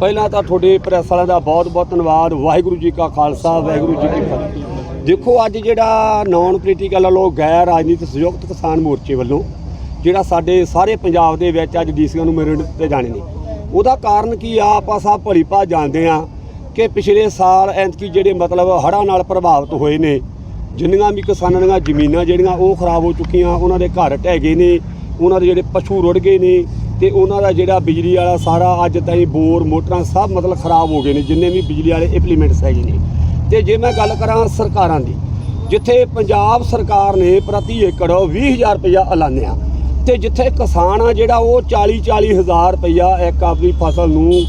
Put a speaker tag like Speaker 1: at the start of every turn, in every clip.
Speaker 1: ਪਹਿਲਾਂ ਤਾਂ ਤੁਹਾਡੇ ਪ੍ਰੈਸ ਵਾਲਿਆਂ ਦਾ ਬਹੁਤ-ਬਹੁਤ ਧੰਨਵਾਦ, ਵਾਹਿਗੁਰੂ ਜੀ ਕਾ ਖਾਲਸਾ, ਵਾਹਿਗੁਰੂ ਜੀ ਕੀ ਫਤਿਹ। ਦੇਖੋ, ਅੱਜ ਜਿਹੜਾ ਨਾਨ ਪੋਲੀਟੀਕਲ ਵੱਲੋਂ ਗੈਰ ਰਾਜਨੀਤਿਕ ਸੰਯੁਕਤ ਕਿਸਾਨ ਮੋਰਚੇ ਵੱਲੋਂ, ਜਿਹੜਾ ਸਾਡੇ ਸਾਰੇ ਪੰਜਾਬ ਦੇ ਵਿੱਚ ਅੱਜ ਡੀਸੀਆਂ ਨੂੰ ਮੇਰੇ ਦਿੱਤੇ ਜਾਣੇ ਨੇ, ਉਹਦਾ ਕਾਰਨ ਕੀ ਆ? ਆਪਾਂ ਸਭ ਭਲੀ ਭਾਤ ਜਾਣਦੇ ਆ ਕਿ ਪਿਛਲੇ ਸਾਲ ਐਤਕੀ ਜਿਹੜੇ ਮਤਲਬ ਹੜ੍ਹਾਂ ਨਾਲ ਪ੍ਰਭਾਵਿਤ ਹੋਏ ਨੇ, ਜਿੰਨੀਆਂ ਵੀ ਕਿਸਾਨਾਂ ਦੀਆਂ ਜ਼ਮੀਨਾਂ ਜਿਹੜੀਆਂ ਉਹ ਖਰਾਬ ਹੋ ਚੁੱਕੀਆਂ, ਉਹਨਾਂ ਦੇ ਘਰ ਢਹਿ ਗਏ ਨੇ, ਉਹਨਾਂ ਦੇ ਜਿਹੜੇ ਪਸ਼ੂ ਰੁੜ ਗਏ ਨੇ ਤੇ ਉਹਨਾਂ ਦਾ ਜਿਹੜਾ ਬਿਜਲੀ ਵਾਲਾ ਸਾਰਾ ਅੱਜ ਤਾਈਂ ਬੋਰ, ਮੋਟਰਾਂ ਸਭ ਮਤਲਬ ਖਰਾਬ ਹੋ ਗਏ ਨੇ, ਜਿੰਨੇ ਵੀ ਬਿਜਲੀ ਵਾਲੇ ਇੰਪਲੀਮੈਂਟਸ ਹੈਗੇ ਨੇ। ਤੇ ਜੇ ਮੈਂ ਗੱਲ ਕਰਾਂ ਸਰਕਾਰਾਂ ਦੀ, ਜਿੱਥੇ ਪੰਜਾਬ ਸਰਕਾਰ ਨੇ ਪ੍ਰਤੀ ਏਕੜ 20000 ਰੁਪਇਆ ਐਲਾਨਿਆ, ਤੇ ਜਿੱਥੇ ਕਿਸਾਨ ਆ ਜਿਹੜਾ ਉਹ 40 40 ਹਜ਼ਾਰ ਰੁਪਇਆ ਇੱਕ ਆਪਣੀ ਫਸਲ ਨੂੰ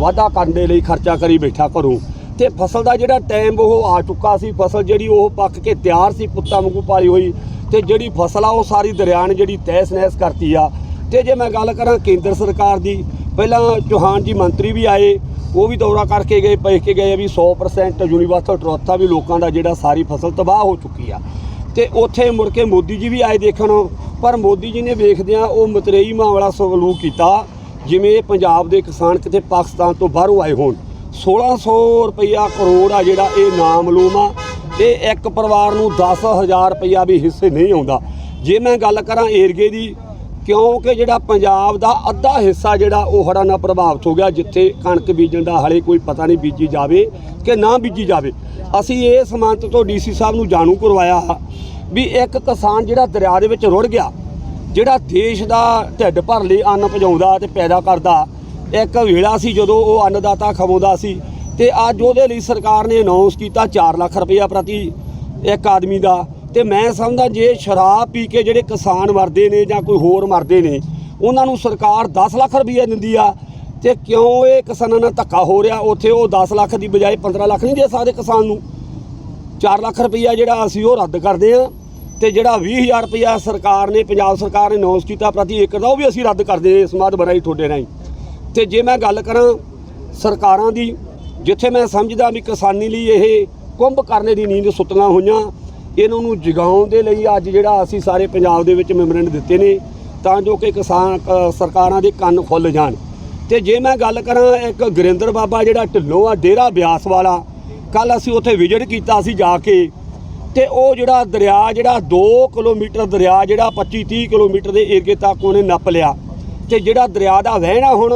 Speaker 1: ਵਾਧਾ ਕਰਨ ਦੇ ਲਈ ਖਰਚਾ ਕਰੀ ਬੈਠਾ ਘਰੋਂ। ਤੇ ਫਸਲ ਦਾ ਜਿਹੜਾ ਟਾਈਮ ਉਹ ਆ ਚੁੱਕਾ ਸੀ, ਫਸਲ ਜਿਹੜੀ ਉਹ ਪੱਕ ਕੇ ਤਿਆਰ ਸੀ, ਪੁੱਤਾਂ ਵਾਂਗੂ ਪਾਲੀ ਹੋਈ, ਤੇ ਜਿਹੜੀ ਫਸਲ ਆ ਉਹ ਸਾਰੀ ਦਰਿਆ ਨੇ ਜਿਹੜੀ ਤਹਿਸ ਨਹਿਸ ਕਰਤੀ ਆ ਤੇ ਜੇ ਮੈਂ ਗੱਲ ਕਰਾਂ ਕੇਂਦਰ ਸਰਕਾਰ ਦੀ, ਪਹਿਲਾਂ ਚੌਹਾਨ ਜੀ ਮੰਤਰੀ ਵੀ ਆਏ, ਉਹ ਵੀ ਦੌਰਾ ਕਰਕੇ ਗਏ ਦੇਖ ਕੇ ਗਏ ਵੀ 100% ਯੂਨੀਵਰਸਲ ਟਰੋਥਾ ਵੀ ਲੋਕਾਂ ਦਾ ਜਿਹੜਾ ਸਾਰੀ ਫਸਲ ਤਬਾਹ ਹੋ ਚੁੱਕੀ ਆ। ਤੇ ਉੱਥੇ ਮੁੜ ਕੇ ਮੋਦੀ ਜੀ ਵੀ ਆਏ ਦੇਖਣ, ਪਰ ਮੋਦੀ ਜੀ ਨੇ ਵੇਖਦਿਆਂ ਉਹ ਮਤਰੇਈ ਮਾਮਲਾ ਵਾਲਾ ਸਲੂਕ ਕੀਤਾ, ਜਿਵੇਂ ਪੰਜਾਬ ਦੇ ਕਿਸਾਨ ਕਿਤੇ ਪਾਕਿਸਤਾਨ ਤੋਂ ਬਾਹਰੋਂ ਆਏ ਹੋਣ। 1600 ਰੁਪਈਆ ਕਰੋੜ ਆ ਜਿਹੜਾ ਇਹ ਨਾਮਲੂਮ ਆ, ਤੇ ਇੱਕ ਪਰਿਵਾਰ ਨੂੰ 10000 ਰੁਪਈਆ ਵੀ ਹਿੱਸੇ ਨਹੀਂ ਆਉਂਦਾ। ਜੇ ਮੈਂ ਗੱਲ ਕਰਾਂ ਏਰੀਏ ਦੀ ਕਿਉਂਕਿ ਜਿਹੜਾ ਪੰਜਾਬ ਦਾ ਅੱਧਾ ਹਿੱਸਾ ਜਿਹੜਾ ਉਹ ਹੜ੍ਹਾਂ ਨਾਲ ਪ੍ਰਭਾਵਿਤ ਹੋ ਗਿਆ, ਜਿੱਥੇ ਕਣਕ ਬੀਜਣ ਦਾ ਹਾਲੇ ਕੋਈ ਪਤਾ ਨਹੀਂ ਬੀਜੀ ਜਾਵੇ ਕਿ ਨਾ ਬੀਜੀ ਜਾਵੇ। ਅਸੀਂ ਇਹ ਸਮਾਨਤ ਤੋਂ ਡੀਸੀ ਸਾਹਿਬ ਨੂੰ ਜਾਣੂ ਕਰਵਾਇਆ ਵੀ ਇੱਕ ਕਿਸਾਨ ਜਿਹੜਾ ਦਰਿਆ ਦੇ ਵਿੱਚ ਰੁੜ ਗਿਆ, ਜਿਹੜਾ ਦੇਸ਼ ਦਾ ਢਿੱਡ ਭਰ ਲਈ ਅੰਨ ਪਜਾਉਂਦਾ ਤੇ ਪੈਦਾ ਕਰਦਾ, ਇੱਕ ਵੇਲਾ ਸੀ ਜਦੋਂ ਉਹ ਅੰਨਦਾਤਾ ਖਵਾਉਂਦਾ ਸੀ ਤੇ ਅੱਜ ਉਹਦੇ ਲਈ ਸਰਕਾਰ ਨੇ ਅਨਾਉਂਸ ਕੀਤਾ 4 ਲੱਖ ਰੁਪਇਆ ਪ੍ਰਤੀ ਇੱਕ ਆਦਮੀ ਦਾ। ਤੇ ਮੈਂ ਸਮਝਦਾ ਜੇ ਸ਼ਰਾਬ ਪੀ ਕੇ ਜਿਹੜੇ ਕਿਸਾਨ ਮਰਦੇ ਨੇ ਜਾਂ ਕੋਈ ਹੋਰ ਮਰਦੇ ਨੇ, ਉਹਨਾਂ ਨੂੰ ਸਰਕਾਰ 10 ਲੱਖ ਰੁਪਇਆ ਦਿੰਦੀ ਆ ਤੇ ਕਿਉਂ ਇਹ ਕਿਸਾਨਾਂ ਨਾਲ ਧੱਕਾ ਹੋ ਰਿਹਾ? ਉੱਥੇ ਉਹ 10 ਲੱਖ ਦੀ ਬਜਾਏ 15 ਲੱਖ ਨਹੀਂ ਦੇ ਸਕਦੇ ਕਿਸਾਨ ਨੂੰ। 4 ਲੱਖ ਰੁਪਈਆ ਜਿਹੜਾ ਅਸੀਂ ਉਹ ਰੱਦ ਕਰਦੇ ਆ ਤੇ ਜਿਹੜਾ 20000 ਰੁਪਈਆ ਸਰਕਾਰ ਨੇ, ਪੰਜਾਬ ਸਰਕਾਰ ਨੇ ਅਨਾਉਂਸ ਕੀਤਾ ਪ੍ਰਤੀ ਏਕੜ ਦਾ, ਉਹ ਵੀ ਅਸੀਂ ਰੱਦ ਕਰਦੇ ਹਾਂ ਸਮਾਦ ਬਰਾਈ ਤੁਹਾਡੇ ਰਾਹੀਂ। ਤੇ ਜੇ ਮੈਂ ਗੱਲ ਕਰਾਂ ਸਰਕਾਰਾਂ ਦੀ, ਜਿੱਥੇ ਮੈਂ ਸਮਝਦਾ ਵੀ ਕਿਸਾਨੀ ਲਈ ਇਹ ਕੁੰਭ ਕਰਨੇ ਦੀ ਨੀਂਦ ਸੁੱਤੀਆਂ ਹੋਈਆਂ ਇਹਨਾਂ ਨੂੰ ਜਗਾਉਣ ਦੇ ਲਈ ਅੱਜ ਜਿਹੜਾ ਅਸੀਂ ਸਾਰੇ ਪੰਜਾਬ ਦੇ ਵਿੱਚ ਮੈਮੋਰੈਂਡ ਦਿੱਤੇ ਨੇ, ਤਾਂ ਜੋ ਕਿ ਕਿਸਾਨ ਸਰਕਾਰਾਂ ਦੇ ਕੰਨ ਖੁੱਲ ਜਾਣ। ਤੇ ਜੇ ਮੈਂ ਗੱਲ ਕਰਾਂ ਇੱਕ ਗੁਰਿੰਦਰ ਬਾਬਾ ਜਿਹੜਾ ਢਿੱਲੋਂ ਆ, ਡੇਰਾ ਬਿਆਸ ਵਾਲਾ, ਕੱਲ ਅਸੀਂ ਉੱਥੇ ਵਿਜ਼ਿਟ ਕੀਤਾ ਸੀ ਜਾ ਕੇ, ਤੇ ਉਹ ਜਿਹੜਾ ਦਰਿਆ ਜਿਹੜਾ 2 ਕਿਲੋਮੀਟਰ ਦਰਿਆ ਜਿਹੜਾ 25 30 ਕਿਲੋਮੀਟਰ ਦੇ ਏਰੀਏ ਤੱਕ ਉਹਨੇ ਨੱਪ ਲਿਆ। ਤੇ ਜਿਹੜਾ ਦਰਿਆ ਦਾ ਵਹਿਣਾ ਹੁਣ